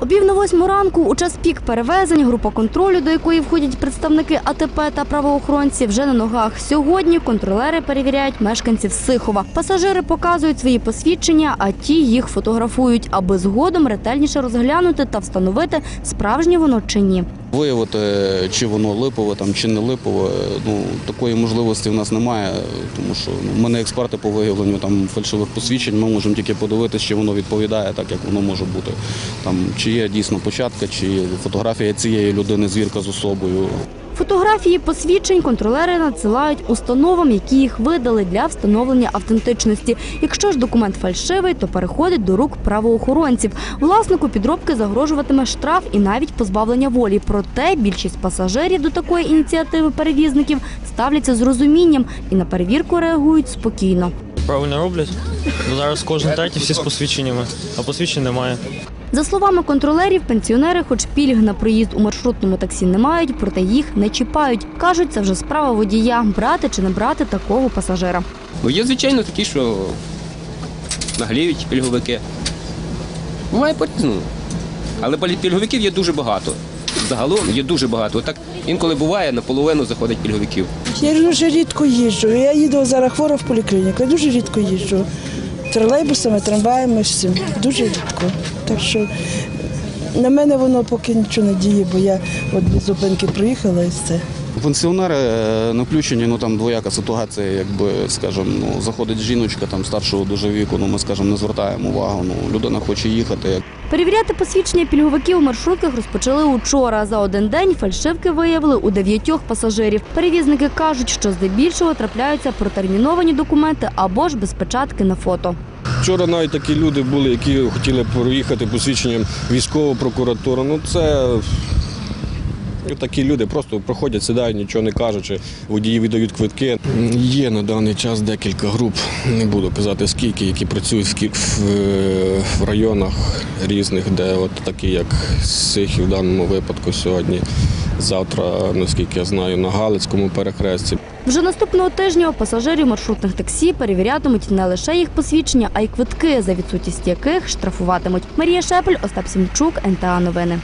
О пів на восьму ранку у час пік перевезень група контролю, до якої входять представники АТП та правоохоронці, вже на ногах. Сьогодні контролери перевіряють мешканців Сихова. Пасажири показують свої посвідчення, а ті їх фотографують, аби згодом ретельніше розглянути та встановити, справжнє воно чи ні. Виявити, чи воно липове там, чи не липове, ну, такої можливості в нас немає, тому що ну, ми не експерти по виявленню там, фальшивих посвідчень, ми можемо тільки подивитися, чи воно відповідає так, як воно може бути. Там, чи є дійсно початка, чи фотографія цієї людини, звірка з особою. Фотографії посвідчень контролери надсилають установам, які їх видали для встановлення автентичності. Якщо ж документ фальшивий, то переходить до рук правоохоронців. Власнику підробки загрожуватиме штраф і навіть позбавлення волі. Проте більшість пасажирів до такої ініціативи перевізників ставляться з розумінням і на перевірку реагують спокійно. Правильно роблять. Зараз кожен третій всі з посвідченнями, а посвідчень немає. За словами контролерів, пенсіонери, хоч пільг на проїзд у маршрутному таксі не мають, проте їх не чіпають. кажуть, це вже справа водія брати чи не брати такого пасажира. Бо є, звичайно, такі, що нагліють пільговики. Буває по-різному. Але пільговиків є дуже багато. Загалом є дуже багато. Отак інколи буває, наполовину заходить пільговиків. Я дуже рідко їжджу. Я їду зараз хвора в поліклініку. Я дуже рідко їжджу. Тролейбусами, трамваями, всім. Дуже рідко. Так що на мене воно поки нічого не діє, бо я от від зупинки приїхала і все. Пенсіонери е, не включені, ну там двояка ситуація, якби, скажімо, ну, заходить жіночка там старшого дуже віку, ну ми, скажімо, не звертаємо увагу. Ну, людина хоче їхати. Перевіряти посвідчення пільговиків у маршрутках розпочали учора. За один день фальшивки виявили у дев'ятьох пасажирів. Перевізники кажуть, що здебільшого трапляються протерміновані документи або ж без печатки на фото. Вчора навіть такі люди були, які хотіли проїхати посвідченням військову прокуратуру. Ну це такі люди просто проходять, сідають, нічого не кажучи, водії видають квитки. Є на даний час декілька груп, не буду казати скільки, які працюють в, районах різних, де от такі, як Сихів в даному випадку сьогодні. Завтра, наскільки я знаю, на Галицькому перехресті. Вже наступного тижня пасажирів маршрутних таксі перевірятимуть не лише їх посвідчення, а й квитки, за відсутність яких штрафуватимуть. Марія Шепель, Остап Сімчук, НТА Новини.